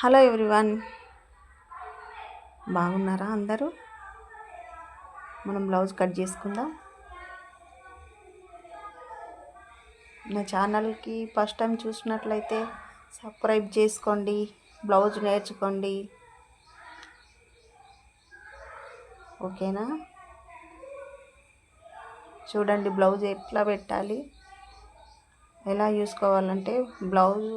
Hello everyone. బాగున్నారా అందరూ? మనం బ్లౌజ్ కట్ చేసుకుందాం. నా ఛానల్కి ఫస్ట్ టైం చూసినట్లయితే సబ్స్క్రైబ్ చేసుకోండి బ్లౌజ్ నేర్చుకోండి. ఓకేనా? చూడండి బ్లౌజ్ ఎట్లా పెట్టాలి ఎలా చూసుకోవాలంటే బ్లౌజ్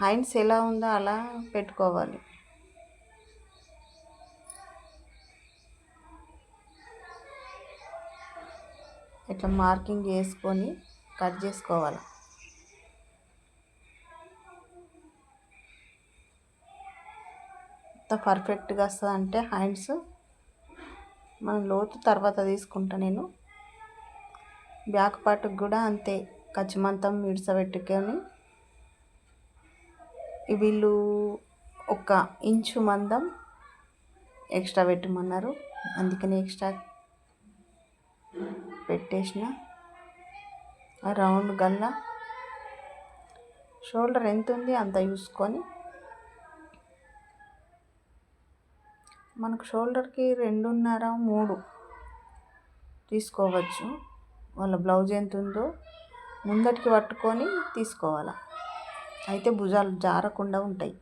హ్యాండ్స్ ఎలా ఉందో అలా పెట్టుకోవాలి. ఇట్లా మార్కింగ్ చేసుకొని కట్ చేసుకోవాలి. ఎంత పర్ఫెక్ట్గా వస్తుంది అంటే హ్యాండ్స్ మనం లోతు తర్వాత తీసుకుంటా నేను. బ్యాక్ పార్ట్కి కూడా అంతే కచ్చిమంతం విడిసబెట్టుకొని వీళ్ళు ఒక ఇంచు మందం ఎక్స్ట్రా పెట్టమన్నారు. అందుకని ఎక్స్ట్రా పెట్టేసిన. రౌండ్ గల్లా షోల్డర్ ఎంత ఉంది అంత చూసుకొని మనకు షోల్డర్కి రెండున్నర మూడు తీసుకోవచ్చు. వాళ్ళ బ్లౌజ్ ఎంత ఉందో ముందటికి పట్టుకొని తీసుకోవాలి. అయితే భుజాలు జారకుండా ఉంటాయి.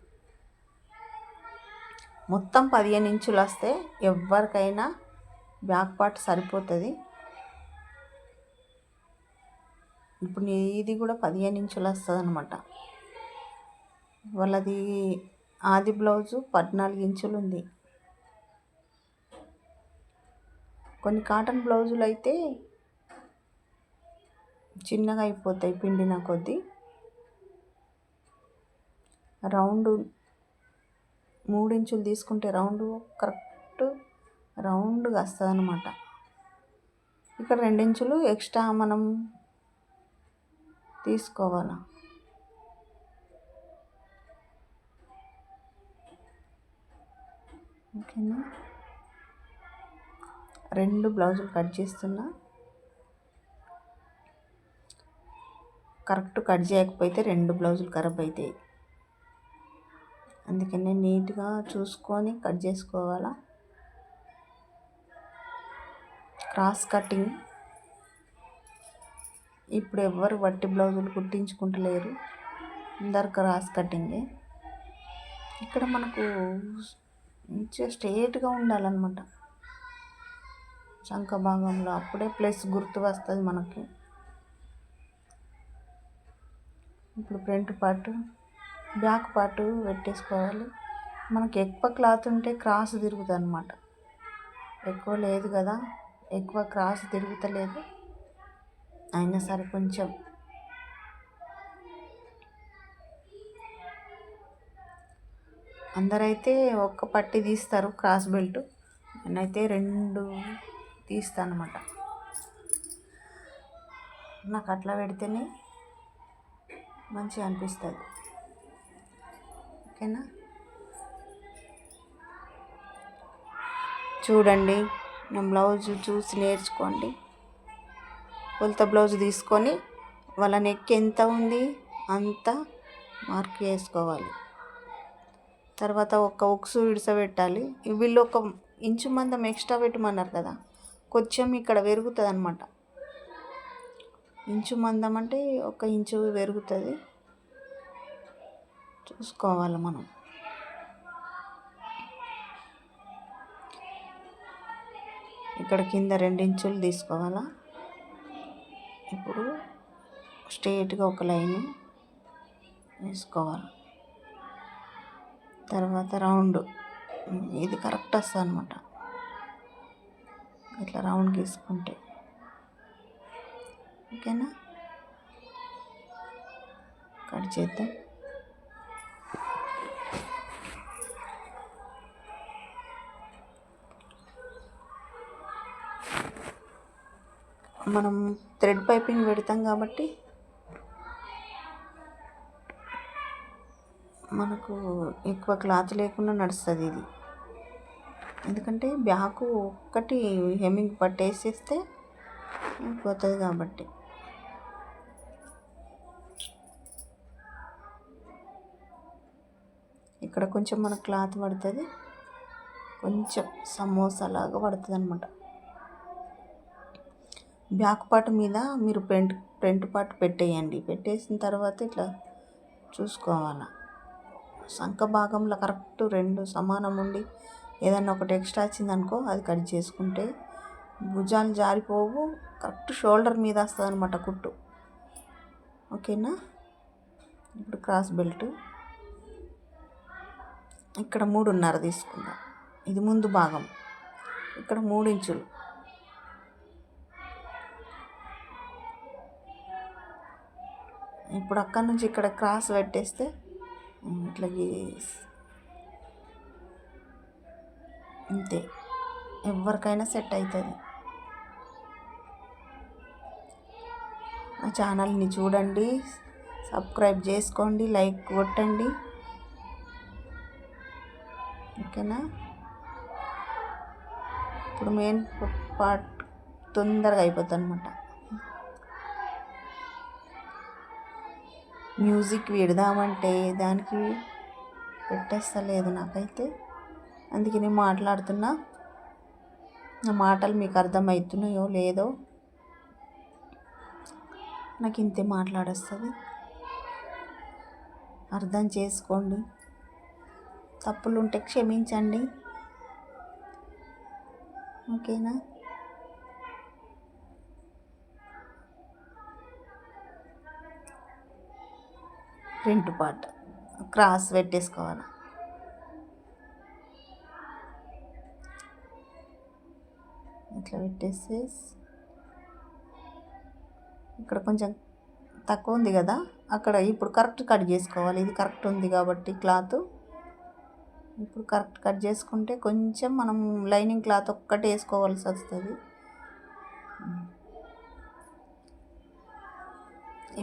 మొత్తం పదిహేను ఇంచులు వస్తే ఎవరికైనా బ్యాక్ పార్ట్ సరిపోతుంది. ఇప్పుడు ఇది కూడా పదిహేను ఇంచులు వస్తుంది అనమాట వాళ్ళది ఆది బ్లౌజు పద్నాలుగు ఇంచులు ఉంది. కొన్ని కాటన్ బ్లౌజులు అయితే చిన్నగా అయిపోతాయి పిండిన కొద్దీ. రౌండ్ మూడించులు తీసుకుంటే రౌండ్ కరెక్ట్ రౌండ్గా వస్తుంది అనమాట ఇక్కడ రెండించులు ఎక్స్ట్రా మనం తీసుకోవాలి? ఓకేనా? రెండు బ్లౌజులు కట్ చేస్తున్నా. కరెక్ట్ కట్ చేయకపోతే రెండు బ్లౌజులు ఖరాబ్ అవుతాయి అందుకనే నీట్గా చూసుకొని కట్ చేసుకోవాలా? Cross cutting. ఇప్పుడు ఎవ్వరు వట్టి బ్లౌజులు కుట్టించుకుంటలేరు. అందరు క్రాస్ కటింగే. ఇక్కడ మనకు మంచిగా స్ట్రేట్గా ఉండాలన్నమాట. శంఖ భాగంలో అప్పుడే ప్లస్ గుర్తు వస్తుంది మనకి. ఇప్పుడు ఫ్రంట్ పార్ట్ బ్యాక్ పార్ట్ పెట్టేసుకోవాలి. మనకి ఎక్కువ క్లాత్ ఉంటే క్రాస్ తిరుగుతుంది అనమాట ఎక్కువ లేదు కదా ఎక్కువ క్రాస్ తిరుగుతలేదు. అయినా సరే కొంచెం. అందరైతే ఒక్క పట్టి తీస్తారు క్రాస్ బెల్ట్. నేనైతే రెండు తీస్తాను అనమాట నాకు అట్లా పెడితేనే మంచిగా అనిపిస్తుంది. ఓకేనా? చూడండి నా బ్లౌజ్ చూసి నేర్చుకోండి. కొలత బ్లౌజ్ తీసుకొని వాళ్ళ నెక్ ఎంత ఉంది అంత మార్క్ వేసుకోవాలి తర్వాత ఒక ఉక్సు విడిసబెట్టాలి. వీళ్ళు ఒక ఇంచు మందం ఎక్స్ట్రా పెట్టమన్నారు కదా కొంచెం ఇక్కడ పెరుగుతుంది అనమాట ఇంచు మందం అంటే ఒక ఇంచు పెరుగుతుంది. చూసుకోవాలి మనం. ఇక్కడ కింద ఇంచులు తీసుకోవాలా? ఇప్పుడు స్ట్రేట్గా ఒక లైన్ వేసుకోవాలి. తర్వాత రౌండ్. ఇది కరెక్ట్ వస్తుంది అనమాట ఇట్లా రౌండ్ గీసుకుంటే ఓకేనా? కట్ చేద్దాం. మనం థ్రెడ్ పైపింగ్ పెడతాం కాబట్టి మనకు ఎక్కువ క్లాత్ లేకుండా నడుస్తుంది ఇది. ఎందుకంటే బ్యాకు ఒక్కటి హెమ్మింగ్ పట్టేసేస్తే పోతుంది కాబట్టి. ఇక్కడ కొంచెం మన క్లాత్ పడుతుంది. కొంచెం సమోసా లాగా పడుతుంది అనమాట బ్యాక్ పార్ట్ మీద మీరు ఫ్రంట్ ఫ్రంట్ పార్ట్ పెట్టేయండి. పెట్టేసిన తర్వాత ఇట్లా చూసుకోవాలి. సంఖ భాగంలో కరెక్ట్ రెండు సమానం ఉండి ఏదన్నా ఒకటి ఎక్స్ట్రా వచ్చిందనుకో అది కట్ చేసుకుంటే భుజాలు జారిపోవు కరెక్ట్ షోల్డర్ మీద వస్తుంది అనమాట కుట్టు. ఓకేనా? ఇప్పుడు క్రాస్ బెల్ట్. ఇక్కడ మూడున్నర తీసుకుందాం. ఇది ముందు భాగం. ఇక్కడ మూడు ఇంచులు ఇప్పుడు అక్కడ నుంచి ఇక్కడ క్రాస్ పెట్టేస్తే ఇట్లా గీసి. అంతే ఎవరికైనా సెట్ అవుతుంది ఆ ఛానల్ని చూడండి సబ్స్క్రైబ్ చేసుకోండి లైక్ కొట్టండి. ఓకేనా? ఇప్పుడు మెయిన్ పార్ట్ తొందరగా అయిపోతుంది అనమాట మ్యూజిక్ విడదామంటే దానికి పెట్టేస్తలేదు నాకైతే. అందుకే నేను మాట్లాడుతున్నా. నా మాటలు మీకు అర్థమవుతున్నాయో లేదో నాకు ఇంతే మాట్లాడొస్తుంది. అర్థం చేసుకోండి. తప్పులుంటే క్షమించండి. ఓకేనా? ఫ్రంట్ పార్ట్ క్రాస్ పెట్టేసుకోవాలి? ఇట్లా పెట్టేసి ఇక్కడ కొంచెం తక్కువ ఉంది కదా? అక్కడ ఇప్పుడు కరెక్ట్ కట్ చేసుకోవాలి. ఇది కరెక్ట్ ఉంది కాబట్టి క్లాత్. ఇప్పుడు కరెక్ట్ కట్ చేసుకుంటే కొంచెం మనం లైనింగ్ క్లాత్ ఒక్కటి వేసుకోవాల్సి వస్తుంది.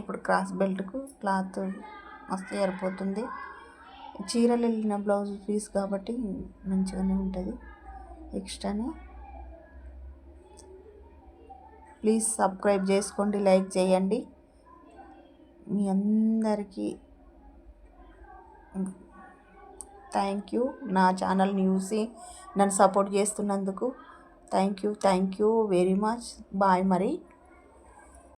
ఇప్పుడు క్రాస్ బెల్ట్కు క్లాత్ మస్తు సరిపోతుంది చీరలు వెళ్ళిన బ్లౌజ్ పీస్ కాబట్టి మంచిగానే ఉంటుంది. ఎక్స్ట్రానే. ప్లీజ్ సబ్స్క్రైబ్ చేసుకోండి లైక్ చేయండి. మీ అందరికీ థ్యాంక్ యూ. నా ఛానల్ని చూసి నన్ను సపోర్ట్ చేస్తున్నందుకు thank you thank you very much. Bye మరి.